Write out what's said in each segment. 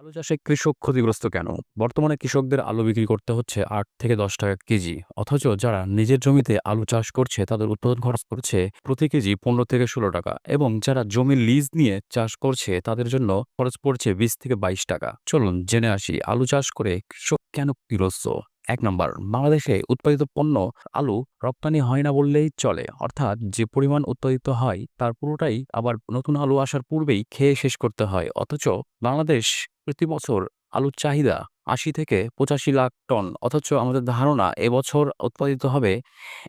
আলু চাষে কৃষক ক্ষতিগ্রস্ত কেন? বর্তমানে কৃষকদের আলু বিক্রি করতে হচ্ছে আট থেকে দশ টাকা কেজি। অথচ যারা নিজের জমিতে আলু চাষ করছে, তাদের উৎপাদন খরচ করছে প্রতি কেজি পনেরো থেকে ষোলো টাকা এবং যারা জমি লিজ নিয়ে চাষ করছে, তাদের জন্য খরচ পড়ছে বিশ থেকে বাইশ টাকা। চলুন জেনে আসি আলু চাষ করে কৃষক কেন ক্ষতিগ্রস্ত। এক নম্বর, বাংলাদেশে উৎপাদিত পণ্য আলু রপ্তানি হয় না বললেই চলে। অর্থাৎ যে পরিমাণ উৎপাদিত হয়, তার পুরোটাই আবার নতুন আলু আসার পূর্বেই খেয়ে শেষ করতে হয়। অথচ বাংলাদেশ প্রতি বছর আলুর চাহিদা আশি থেকে পঁচাশি লাখ টন, অথচ আমাদের ধারণা এবছর উৎপাদিত হবে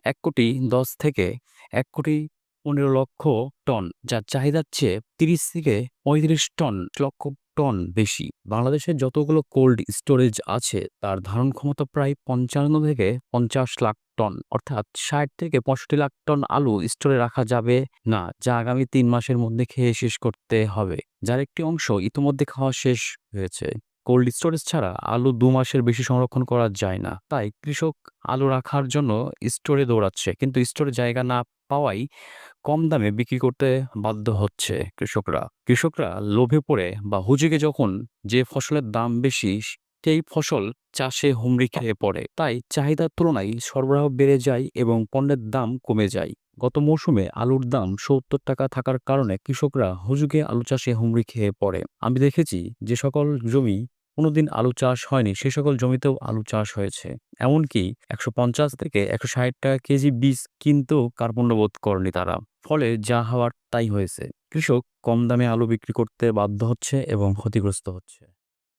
এক কোটি দশ থেকে এক কোটি পনেরো লক্ষ টন, যার চাহিদার চেয়ে তিরিশ থেকে পঁয়ত্রিশ টন, লক্ষ টন বেশি। বাংলাদেশের যতগুলো কোল্ড স্টোরেজ আছে, তার ধারণ ক্ষমতা প্রায় পঞ্চান্ন থেকে পঞ্চাশ লাখ টন অর্থাৎ ষাট থেকে পঁয়ষট্টি লাখ টন আলু স্টোরে রাখা যাবে না, যা আগামী তিন মাসের মধ্যে খেয়ে শেষ করতে হবে। যার একটি অংশ ইতিমধ্যে খাওয়া শেষ হয়েছে। কোল্ড স্টোরেজ ছাড়া আলু দু মাসের বেশি সংরক্ষণ করা যায় না। তাই কৃষক আলু রাখার জন্য স্টোরে দৌড়াচ্ছে, কিন্তু স্টোরে জায়গা না পাওয়াই কম দামে বিক্রি করতে বাধ্য হচ্ছে কৃষকরা। কৃষকরা লোভে পড়ে বা হুজুগে যখন যে ফসলের দাম বেশি সেই ফসল চাষে হুমড়ি খেয়ে পড়ে, তাই চাহিদার তুলনায় সরবরাহ বেড়ে যায় এবং পণ্যের দাম কমে যায়। গত মৌসুমে আলুর দাম সত্তর টাকা থাকার কারণে কৃষকরা হুজুগে আলু চাষে হুমড়ি খেয়ে পড়ে। আমি দেখেছি যে সকল জমি কোনোদিন আলু চাষ হয়নি, সে সকল জমিতেও আলু চাষ হয়েছে। এমনকি একশো পঞ্চাশ থেকে একশো ষাট টাকা কেজি বীজ কিনতেও কার্পণ্যবোধ করেনি তারা। ফলে যা হওয়ার তাই হয়েছে। কৃষক কম দামে আলু বিক্রি করতে বাধ্য হচ্ছে এবং ক্ষতিগ্রস্ত হচ্ছে।